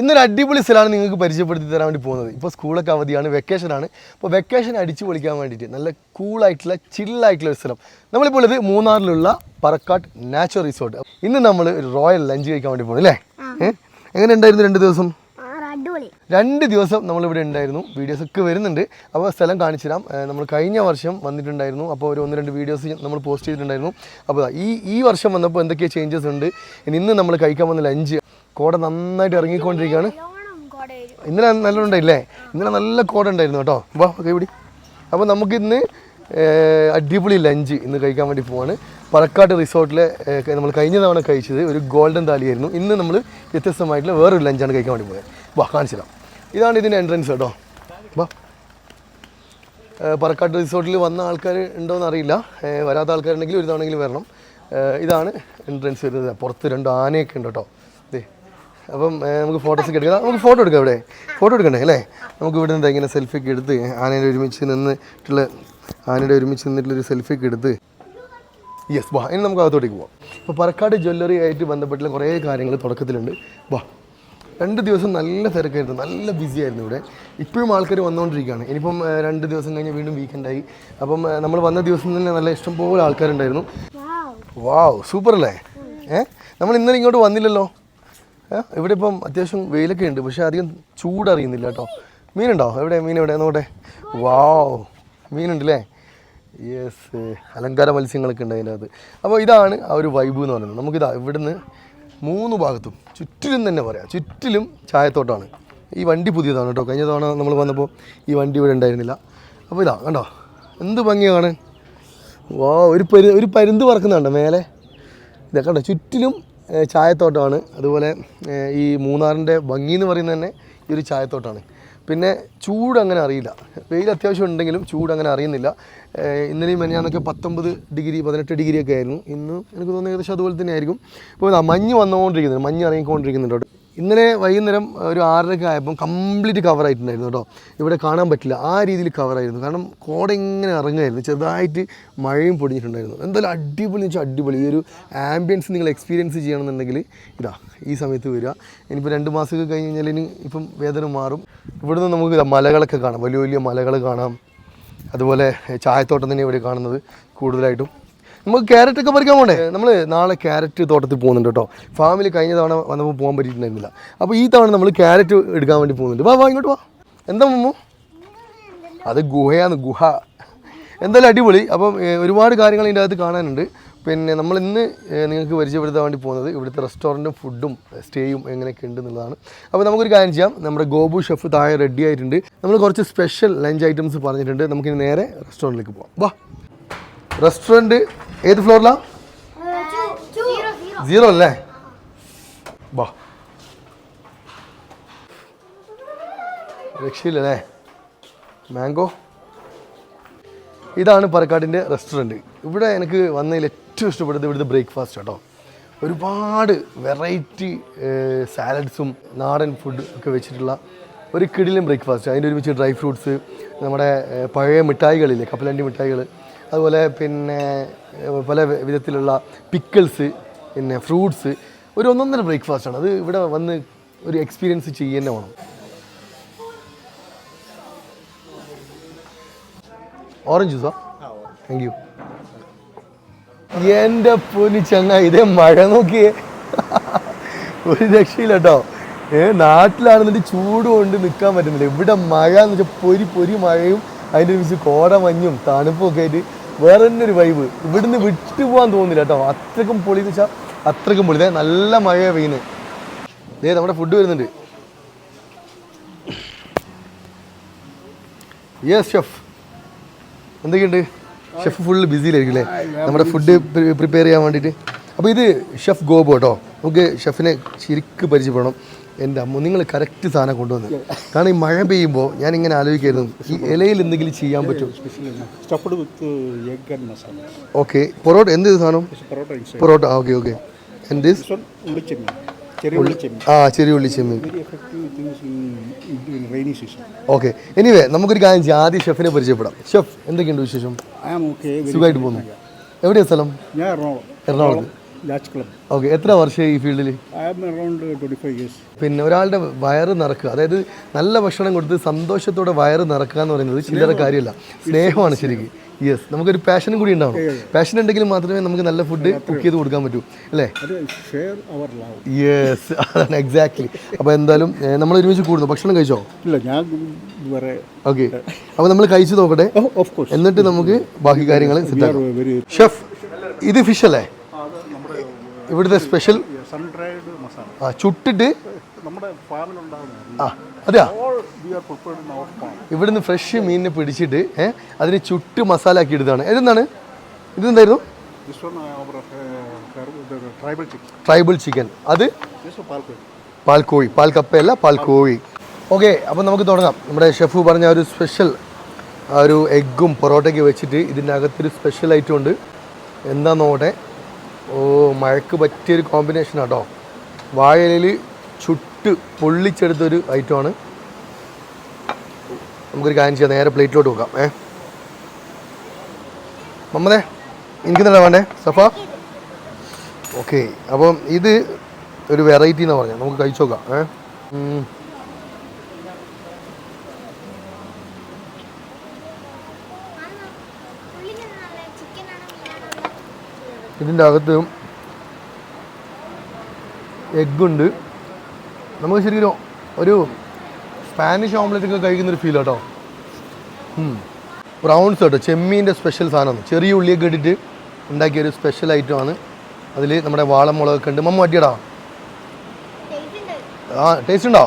ഇന്നൊരു അടിപൊളി സ്ഥലമാണ് നിങ്ങൾക്ക് പരിചയപ്പെടുത്തി തരാൻ വേണ്ടി പോകുന്നത്. ഇപ്പോൾ സ്കൂളൊക്കെ അവധിയാണ് വെക്കേഷനാണ് അപ്പോൾ വെക്കേഷൻ അടിച്ചു പൊളിക്കാൻ വേണ്ടിയിട്ട് നല്ല കൂളായിട്ടുള്ള ചില്ലായിട്ടുള്ള ഒരു സ്ഥലം. നമ്മളിപ്പോൾ ഉള്ളത് മൂന്നാറിലുള്ള പറക്കാട്ട് നാച്ചുറൽ റിസോർട്ട് ഇന്ന് നമ്മൾ ഒരു റോയൽ ലഞ്ച് കഴിക്കാൻ വേണ്ടി പോകുന്നു അല്ലേ? എങ്ങനെ ഉണ്ടായിരുന്നു രണ്ട് ദിവസം? അടിപൊളി. രണ്ട് ദിവസം നമ്മളിവിടെ ഉണ്ടായിരുന്നു. വീഡിയോസ് ഒക്കെ വരുന്നുണ്ട്. അപ്പോൾ സ്ഥലം കാണിച്ചു തരാം നമ്മൾ കഴിഞ്ഞ വർഷം വന്നിട്ടുണ്ടായിരുന്നു. അപ്പോൾ ഒരു ഒന്ന് രണ്ട് വീഡിയോസ് നമ്മൾ പോസ്റ്റ് ചെയ്തിട്ടുണ്ടായിരുന്നു. അപ്പോൾ ഈ ഈ വർഷം വന്നപ്പോൾ എന്തൊക്കെ ചേഞ്ചസ് ഉണ്ട്. ഇനി ഇന്ന് നമ്മൾ കഴിക്കാൻ വന്ന ലഞ്ച് കോട നന്നായിട്ട് ഇറങ്ങിക്കൊണ്ടിരിക്കുകയാണ്. ഇന്നലെ നല്ല ഉണ്ടായില്ലേ? ഇന്നലെ നല്ല കോട ഉണ്ടായിരുന്നു കേട്ടോ. വാ കൈപിടി. അപ്പോൾ നമുക്കിന്ന് അടിപൊളി ലഞ്ച് ഇന്ന് കഴിക്കാൻ വേണ്ടി പോവാണ്. പാലക്കാട് റിസോർട്ടിലെ നമ്മൾ കഴിഞ്ഞ തവണ കഴിച്ചത് ഒരു ഗോൾഡൻ താലിയായിരുന്നു. ഇന്ന് നമ്മൾ വ്യത്യസ്തമായിട്ടുള്ള വേറൊരു ലഞ്ചാണ് കഴിക്കാൻ വേണ്ടി പോയത്. വാ കാണിച്ചിടാം. ഇതാണ് ഇതിന്റെ എൻട്രൻസ് കേട്ടോ. വാ. പറക്കാട്ട് റിസോർട്ടിൽ വന്ന ആൾക്കാർ ഉണ്ടോയെന്ന് അറിയില്ല. വരാത്ത ആൾക്കാരുണ്ടെങ്കിൽ ഒരു തവണയെങ്കിലും വരണം. ഇതാണ് എൻട്രൻസ് വരുന്നത്. പുറത്ത് രണ്ട് ആനയൊക്കെ ഉണ്ട് കേട്ടോ. അപ്പം നമുക്ക് ഫോട്ടോസ് ഒക്കെ എടുക്കാം. നമുക്ക് ഫോട്ടോ എടുക്കാം ഇവിടെ. ഫോട്ടോ എടുക്കണ്ടേ അല്ലേ? നമുക്ക് ഇവിടെ നിന്ന് ഇങ്ങനെ സെൽഫി ഒക്കെ എടുത്ത് ആനയുടെ ഒരുമിച്ച് നിന്നിട്ടുള്ള ആനയുടെ ഒരുമിച്ച് നിന്നിട്ടുള്ള ഒരു സെൽഫി ഒക്കെ എടുത്ത്. യെസ് വാ ഇനി നമുക്ക് അകത്തോട്ടേക്ക് പോവാം. അപ്പോൾ പറക്കാട് ജ്വല്ലറി ആയിട്ട് ബന്ധപ്പെട്ടുള്ള കുറേ കാര്യങ്ങൾ തുടക്കത്തിലുണ്ട്. വാ രണ്ട് ദിവസം നല്ല തിരക്കായിരുന്നു നല്ല ബിസി ആയിരുന്നു ഇവിടെ. ഇപ്പോഴും ആൾക്കാർ വന്നുകൊണ്ടിരിക്കുകയാണ് ഇനിയിപ്പം രണ്ട് ദിവസം കഴിഞ്ഞ് വീണ്ടും വീക്കെൻഡായി അപ്പം നമ്മൾ വന്ന ദിവസം തന്നെ നല്ല ഇഷ്ടംപോലെ ആൾക്കാരുണ്ടായിരുന്നു. വാവ് സൂപ്പർ അല്ലേ? ഏഹ് നമ്മൾ ഇന്നലെ ഇങ്ങോട്ട് വന്നില്ലല്ലോ. ഇവിടെ ഇപ്പം അത്യാവശ്യം വെയിലൊക്കെ ഉണ്ട് പക്ഷെ അധികം ചൂടറിയുന്നില്ല കേട്ടോ. മീനുണ്ടോ? എവിടെ? മീൻ എവിടെ? നോട്ടെ വാവ്. മീനുണ്ടല്ലേ? യെസ് അലങ്കാര മത്സ്യങ്ങളൊക്കെ ഉണ്ട് അതിന്റെ അത് അപ്പോൾ ഇതാണ് ആ ഒരു വൈബ് എന്ന് പറയുന്നത്. നമുക്കിതാ ഇവിടുന്ന് മൂന്ന് ഭാഗത്തും ചുറ്റിലും തന്നെ പറയാം. ചുറ്റിലും ചായത്തോട്ടമാണ് ഈ വണ്ടി പുതിയതാണ് കേട്ടോ. കഴിഞ്ഞ തവണ നമ്മൾ വന്നപ്പോൾ ഈ വണ്ടി ഇവിടെ ഉണ്ടായിരുന്നില്ല. അപ്പോൾ ഇതാ കണ്ടോ? എന്ത് ഭംഗിയാണ്. വാ ഒരു പരു ഒരു പരുന്ത് പറക്കുന്നുണ്ടോ മേലെ? ഇതൊക്കെ കണ്ടോ? ചുറ്റിലും ചായത്തോട്ടമാണ് അതുപോലെ ഈ മൂന്നാറിന്റെ ഭംഗി എന്ന് പറയുന്നത് തന്നെ ഈ ഒരു ചായത്തോട്ടമാണ് പിന്നെ ചൂട് അങ്ങനെ അറിയില്ല. വെയിൽ അത്യാവശ്യം ഉണ്ടെങ്കിലും ചൂട് അങ്ങനെ അറിയുന്നില്ല. ഇന്നലെയും മെനയാന്നൊക്കെ പത്തൊമ്പത് ഡിഗ്രി പതിനെട്ട് ഡിഗ്രി ഒക്കെ ആയിരുന്നു. ഇന്ന് എനിക്ക് തോന്നുന്നു ഏകദേശം അതുപോലെ തന്നെ ആയിരിക്കും ഇപ്പോൾ മഞ്ഞ് വന്നുകൊണ്ടിരിക്കുന്നുണ്ട്. മഞ്ഞ് ഇറങ്ങിക്കൊണ്ടിരിക്കുന്നുണ്ട് ഇന്നലെ വൈകുന്നേരം ഒരു ആറരയ്ക്ക് ആയപ്പോൾ കംപ്ലീറ്റ് കവർ ആയിട്ടുണ്ടായിരുന്നു കേട്ടോ. ഇവിടെ കാണാൻ പറ്റില്ല. ആ രീതിയിൽ കവറായിരുന്നു. കാരണം കോട ഇങ്ങനെ ഇറങ്ങുമായിരുന്നു. ചെറുതായിട്ട് മഴയും പൊടിഞ്ഞിട്ടുണ്ടായിരുന്നു. എന്തായാലും അടിപൊളി വെച്ചാൽ അടിപൊളി. ഈ ഒരു ആംബിയൻസ് നിങ്ങൾ എക്സ്പീരിയൻസ് ചെയ്യണമെന്നുണ്ടെങ്കിൽ ഇതാ ഈ സമയത്ത് വരിക. ഇനിയിപ്പോൾ രണ്ട് മാസമൊക്കെ കഴിഞ്ഞ് കഴിഞ്ഞാൽ ഇനി ഇപ്പം വേദന മാറും. ഇവിടുന്ന് നമുക്ക് മലകളൊക്കെ കാണാം. വലിയ വലിയ മലകൾ കാണാം. അതുപോലെ ചായത്തോട്ടം തന്നെ ഇവിടെ കാണുന്നത് കൂടുതലായിട്ടും. നമുക്ക് ക്യാരറ്റ് ഒക്കെ പറിക്കാൻ പോണ്ടേ? നമ്മൾ നാളെ ക്യാരറ്റ് തോട്ടത്തിൽ പോകുന്നുണ്ട് കേട്ടോ. ഫാമിൽ കഴിഞ്ഞ തവണ വന്നപ്പോൾ പോകാൻ പറ്റിയിട്ടുണ്ടായിരുന്നില്ല. അപ്പോൾ ഈ തവണ നമ്മൾ ക്യാരറ്റ് എടുക്കാൻ വേണ്ടി പോകുന്നുണ്ട്. വാ വാ ഇങ്ങോട്ട് വാ. എന്താ മമ്മു? അത് ഗുഹയാണ് ഗുഹ. എന്തായാലും അടിപൊളി. അപ്പം ഒരുപാട് കാര്യങ്ങൾ ഇതിന്റെ അകത്ത് കാണാനുണ്ട്. പിന്നെ നമ്മൾ ഇന്ന് നിങ്ങൾക്ക് പരിചയപ്പെടുത്താൻ വേണ്ടി പോകുന്നത് ഇവിടുത്തെ റെസ്റ്റോറന്റും ഫുഡും സ്റ്റേയും എങ്ങനെയൊക്കെ ഉണ്ട് എന്നുള്ളതാണ് അപ്പോൾ നമുക്കൊരു കാര്യം ചെയ്യാം. നമ്മുടെ ഗോപു ഷെഫ് താഴെ റെഡി ആയിട്ടുണ്ട്. നമ്മൾ കുറച്ച് സ്പെഷ്യൽ ലഞ്ച് ഐറ്റംസ് പറഞ്ഞിട്ടുണ്ട്. നമുക്കിനി നേരെ റെസ്റ്റോറന്റിലേക്ക് പോകാം വാ. റെസ്റ്റോറന്റ് ഏത് ഫ്ലോറിലാണ് സീറോ അല്ലേ? വാ രക്ഷയില്ലല്ലേ മാംഗോ ഇതാണ് പറക്കാടിന്റെ റെസ്റ്റോറന്റ് ഇവിടെ എനിക്ക് വന്നതിൽ ഏറ്റവും ഇഷ്ടപ്പെട്ടത് ഇവിടുത്തെ ബ്രേക്ക്ഫാസ്റ്റ് കേട്ടോ ഒരുപാട് വെറൈറ്റി സാലഡ്സും നാടൻ ഫുഡ് ഒക്കെ വെച്ചിട്ടുള്ള ഒരു കിടിലും ബ്രേക്ക്ഫാസ്റ്റ്. അതിന്റെ ഒരുമിച്ച് ഡ്രൈ ഫ്രൂട്ട്സ് നമ്മുടെ പഴയ മിഠായികളില്ലേ കപ്പലണ്ടി മിഠായികൾ അതുപോലെ പിന്നെ പല വിധത്തിലുള്ള പിക്കിൾസ് പിന്നെ ഫ്രൂട്ട്സ് ഒരു ഒന്നൊന്നര ബ്രേക്ക്ഫാസ്റ്റാണ് അത് ഇവിടെ വന്ന് ഒരു എക്സ്പീരിയൻസ് ചെയ്യുന്ന വേണം. ഓറഞ്ച് ജ്യൂസാ? താങ്ക് യു എന്റെ പൊന്നി ചങ്ങ ഇതേ മഴ നോക്കിയേ. ഒരു രക്ഷയില്ല കേട്ടോ ഏ നാട്ടിലാണെന്നിട്ട് ചൂട് കൊണ്ട് നിൽക്കാൻ പറ്റുന്നില്ല. ഇവിടെ മഴ എന്ന് വെച്ചാൽ പൊരി പൊരി മഴയും അതിന്റെ ഒരുമിച്ച് കോട മഞ്ഞും തണുപ്പും ഒക്കെ ആയിട്ട് വേറെ തന്നെ ഒരു വൈബ് ഇവിടുന്ന് വിട്ടു പോകാൻ തോന്നുന്നില്ല കേട്ടോ. അത്രക്കും പൊളി എന്ന് വെച്ചാൽ അത്രക്കും പൊളി. നല്ല മഴയാണ് പെയ്യുന്നത് ദേ നമ്മുടെ ഫുഡ് വരുന്നുണ്ട്. യെസ് ഷെഫ് എന്തൊക്കെയുണ്ട്? ഷെഫ് ഫുള്ള് ബിസിയിലായിരിക്കും അല്ലേ നമ്മുടെ ഫുഡ് പ്രിപ്പയർ ചെയ്യാൻ വേണ്ടിയിട്ട്. അപ്പോൾ ഇത് ഷെഫ് ഗോബോ കേട്ടോ. നമുക്ക് ഷെഫിനെ ശരിക്കും പരിചയപ്പെടണം. എന്റെ അമ്മ നിങ്ങൾ കറക്റ്റ് സാധനം കൊണ്ടുവന്ന്. കാരണം ഈ മഴ പെയ്യുമ്പോൾ ഞാൻ ഇങ്ങനെ ആലോചിക്കായിരുന്നു. ഈ ഇലയിൽ എന്തെങ്കിലും ചെയ്യാൻ പറ്റും egg and masala. Okay parotta എന്ത് സാധനം. പൊറോട്ട ഓക്കെ ഓക്കെ എന്ത് ആ ചെറിയ ഉള്ളി ചെമ്മീൻ. ഓക്കെ എനിവേ നമുക്കൊരു കാര്യം ചെയ്യാം. ആദ്യം ഷെഫിനെ പരിചയപ്പെടാം. ഷെഫ് എന്തൊക്കെയുണ്ട് വിശേഷം? സുഖമായിട്ട് പോകുന്നു. എവിടെയാണ് സ്ഥലം? ഞാൻ എറണാകുളം. എറണാകുളത്ത് Yacht ക്ലബ് ഓക്കെ എത്ര വർഷമായി ഈ ഫീൽഡിൽ around uh, 25 ഇയേഴ്സ് പിന്നെ ഒരാളുടെ വയറ് നിറക്കുക. അതായത് നല്ല ഭക്ഷണം കൊടുത്ത് സന്തോഷത്തോടെ വയറ് നിറക്കുക എന്ന് പറയുന്നത് ചില്ലറ കാര്യമല്ല. സ്നേഹമാണ് ശരിക്കും. യെസ് നമുക്കൊരു പാഷനും കൂടി ഉണ്ടാവണം. പാഷൻ ഉണ്ടെങ്കിൽ മാത്രമേ നമുക്ക് നല്ല ഫുഡ് കുക്ക് ചെയ്ത് കൊടുക്കാൻ പറ്റൂ. അല്ലേ? യെസ് അതാണ് എക്സാക്ട്ലി അപ്പോൾ എന്തായാലും നമ്മൾ ഒരുമിച്ച് കൂടുന്നു. ഭക്ഷണം കഴിച്ചോ? ഇല്ല ഞാൻ ഓക്കെ അപ്പോൾ നമ്മൾ കഴിച്ചു നോക്കട്ടെ. Oh, എന്നിട്ട് നമുക്ക് ബാക്കി കാര്യങ്ങൾ ഷെഫ് ഇത് ഫിഷ് അല്ലേ? ഇവിടുത്തെ സ്പെഷ്യൽ സൺ ഡ്രൈഡ് മസാല ആ ചുട്ടിട്ട് നമ്മുടെ ഫാമിലുണ്ടാകുന്ന ആ അതെയാ? ഇവിടുന്ന് ഫ്രഷ് മീനിനെ പിടിച്ചിട്ട് ഏഹ് അതിന് ചുട്ട് മസാല ആക്കി ഇടുന്നതാണ് ഇതെന്താണ് ഇതെന്തായിരുന്നു ട്രൈബൽ ചിക്കൻ ട്രൈബൽ ചിക്കൻ അത്? പാൽക്കോഴി പാൽ കപ്പയല്ല പാൽക്കോഴി. ഓക്കെ അപ്പം നമുക്ക് തുടങ്ങാം. നമ്മുടെ ഷെഫ് പറഞ്ഞ ഒരു സ്പെഷ്യൽ ഒരു എഗ്ഗും പൊറോട്ടയ്ക്ക് വെച്ചിട്ട് ഇതിന്റെ അകത്തൊരു സ്പെഷ്യൽ ഐറ്റം ഉണ്ട്. എന്താണെന്ന് നോട്ടെ ഓ മഴക്ക് പറ്റിയൊരു കോമ്പിനേഷൻ കേട്ടോ വാഴയിലയിൽ ചുട്ട് പൊള്ളിച്ചെടുത്തൊരു ഐറ്റമാണ് നമുക്കൊരു കാര്യം ചെയ്യാം നേരെ പ്ലേറ്റിലോട്ട് വെക്കാം ഏ. മമ്മതേ തന്നെ വേണ്ടേ? സഫ? ഓക്കെ അപ്പം ഇത് ഒരു വെറൈറ്റി എന്ന് പറഞ്ഞത് നമുക്ക് കഴിച്ചു നോക്കാം ഏ. ഇതിന്റെ അകത്ത് എഗ്ഗുണ്ട് നമുക്ക് ശരിക്കും ഒരു സ്പാനിഷ് ഓംലെറ്റ് ഒക്കെ കഴിക്കുന്നൊരു ഫീൽ കേട്ടോ ബ്രൗൺസ് കേട്ടോ ചെമ്മീന്റെ സ്പെഷ്യൽ സാധനമാണ്. ചെറിയ ഉള്ളിയൊക്കെ ഇട്ടിട്ട് ഉണ്ടാക്കിയ ഒരു സ്പെഷ്യൽ ഐറ്റമാണ് അതിൽ നമ്മുടെ വാളമുളകൊക്കെ ഉണ്ട്. മമ്മ അടിയടാ. ആ ടേസ്റ്റ് ഉണ്ടോ?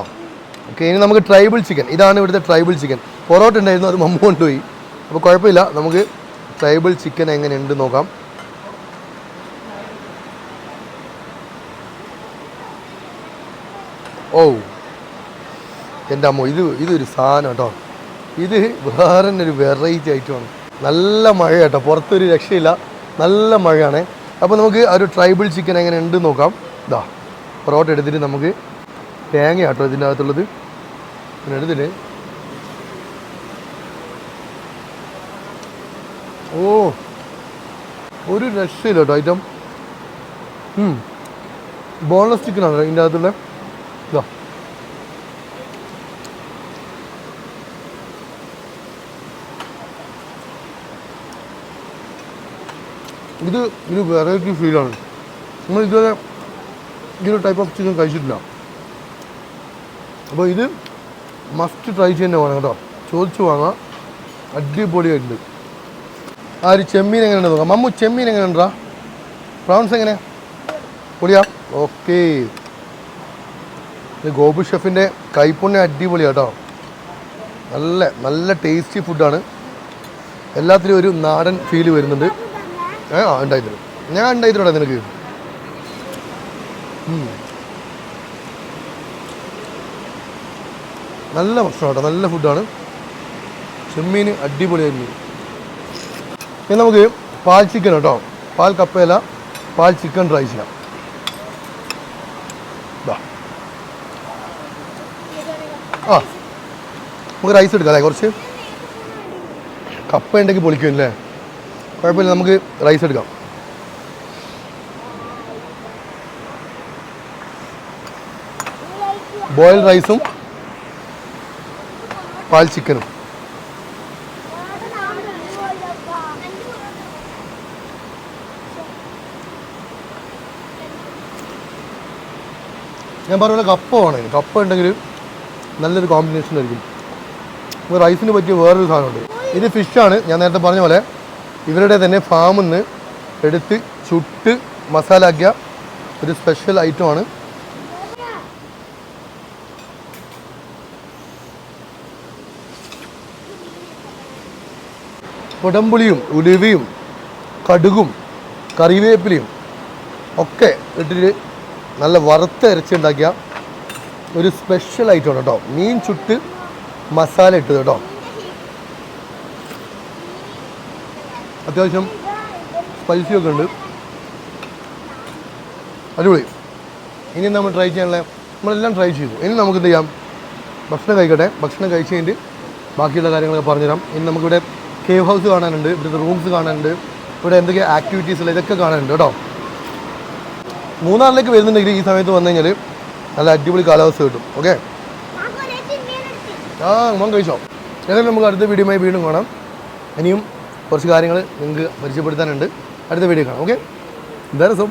ഓക്കെ ഇനി നമുക്ക് ട്രൈബിൾ ചിക്കൻ ഇതാണ് ഇവിടുത്തെ ട്രൈബിൾ ചിക്കൻ പൊറോട്ട ഉണ്ടായിരുന്നു അത് മമ്മ കൊണ്ടുപോയി. അപ്പോൾ കുഴപ്പമില്ല. നമുക്ക് ട്രൈബിൾ ചിക്കൻ എങ്ങനെയുണ്ട് നോക്കാം. ഓ എന്റെ അമ്മ ഇത് ഇതൊരു സാധനം കേട്ടോ. ഇത് വേറെ തന്നെ ഒരു വെറൈറ്റി ഐറ്റമാണ് നല്ല മഴ കേട്ടോ. പുറത്തൊരു രക്ഷയില്ല. നല്ല മഴയാണ്. അപ്പോൾ നമുക്ക് ഒരു ട്രൈബിൾ ചിക്കൻ എങ്ങനെ ഉണ്ട് നോക്കാം. ഇതാ പൊറോട്ട എടുത്തിട്ട് നമുക്ക് തേങ്ങ കേട്ടോ ഇതിന്റെ അകത്തുള്ളത്. പിന്നെ എടുത്തിട്ട്. ഓ ഒരു രക്ഷയില്ല കേട്ടോ ഐറ്റം ബോൺലെസ് ചിക്കനാണ് ഇതിന്റെ അകത്തുള്ള. ഇതാ ഇത് ഒരു വെറൈറ്റി ഫീലാണ് നമ്മൾ ഇതുവരെ ഈ ഒരു ടൈപ്പ് ഓഫ് ചിക്കൻ കഴിച്ചിട്ടില്ല. അപ്പോൾ ഇത് മസ്റ്റ് ട്രൈ ചെയ്യുന്ന വേണം കേട്ടോ. ചോദിച്ചു വാങ്ങാം. അടിപൊളിയായിട്ടുണ്ട്. ആ ഒരു ചെമ്മീൻ എങ്ങനെയുണ്ട് നോക്കാം. മമ്മു ചെമ്മീൻ എങ്ങനെയുണ്ടാ പ്രോൺസ് എങ്ങനെ? പൊടിയാ ഓക്കേ ഇത് ഗോപു ഷെഫിന്റെ കൈപ്പുണ്യം അടിപൊളിയാണ് കേട്ടോ. നല്ല നല്ല ടേസ്റ്റി ഫുഡാണ് എല്ലാത്തിലും ഒരു നാടൻ ഫീൽ വരുന്നുണ്ട്. ഏ ആ ഉണ്ടായിരുന്നു ഞാൻ ഉണ്ടായിരുന്നു നിനക്ക്? നല്ല ഭക്ഷണം കേട്ടോ നല്ല ഫുഡാണ് ചെമ്മീൻ അടിപൊളിയായിരുന്നു ഇനി നമുക്ക് പാൽ ചിക്കൻ കേട്ടോ. പാൽ കപ്പയില പാൽ ചിക്കൻ ട്രൈ ചെയ്യാം ദാ. ആ നമുക്ക് റൈസ് എടുക്കാം അല്ലേ? കുറച്ച് കപ്പ ഉണ്ടെങ്കിൽ പൊളിക്കും അല്ലേ? കുഴപ്പമില്ല നമുക്ക് റൈസ് എടുക്കാം. ബോയിൽ റൈസും പാൽ ചിക്കനും. ഞാൻ പറഞ്ഞ കപ്പ വേണം. കപ്പ ഉണ്ടെങ്കിൽ നല്ലൊരു കോമ്പിനേഷൻ ആയിരിക്കും. റൈസിന് പറ്റിയ വേറൊരു സാധനമുണ്ട്. ഇത് ഫിഷാണ് ഞാൻ നേരത്തെ പറഞ്ഞ പോലെ ഇവരുടെ തന്നെ ഫാമിൽ നിന്ന് എടുത്ത് ചുട്ട് മസാല ആക്കിയ ഒരു സ്പെഷ്യൽ ഐറ്റമാണ് കുടംപുളിയും ഉലുവയും കടുകും കറിവേപ്പിലയും ഒക്കെ ഇട്ടിട്ട് നല്ല വറുത്ത് അരച്ചുണ്ടാക്കിയ ഒരു സ്പെഷ്യൽ ഐറ്റമാണ് കേട്ടോ മീൻ ചുട്ട് മസാല ഇട്ടത് കേട്ടോ. അത്യാവശ്യം സ്പൈസി ഒക്കെ ഉണ്ട്. അടിപൊളി. ഇനി നമ്മൾ ട്രൈ ചെയ്യാനുള്ള നമ്മളെല്ലാം ട്രൈ ചെയ്തു. ഇനി നമുക്ക് എന്ത് ചെയ്യാം? ഭക്ഷണം കഴിക്കട്ടെ. ഭക്ഷണം കഴിച്ച് കഴിഞ്ഞിട്ട് ബാക്കിയുള്ള കാര്യങ്ങളൊക്കെ പറഞ്ഞുതരാം. ഇനി നമുക്കിവിടെ കേവ് ഹൗസ് കാണാനുണ്ട് ഇവിടുത്തെ റൂംസ് കാണാനുണ്ട് ഇവിടെ എന്തൊക്കെ ആക്ടിവിറ്റീസ് ഉള്ള ഇതൊക്കെ കാണാനുണ്ട് കേട്ടോ. മൂന്നാറിലേക്ക് വരുന്നുണ്ടെങ്കിൽ ഈ സമയത്ത് വന്നു കഴിഞ്ഞാൽ നല്ല അടിപൊളി കാലാവസ്ഥ കിട്ടും. ഓക്കെ ആ മോൻ കഴിച്ചോ. ഏതായാലും നമുക്ക് അടുത്ത വീഡിയോയുമായി വീണ്ടും കാണാം. ഇനിയും കുറച്ച് കാര്യങ്ങൾ നിങ്ങൾക്ക് പരിചയപ്പെടുത്താനുണ്ട്. അടുത്ത വീഡിയോ കാണാം ഓക്കെ? എന്താ രസം?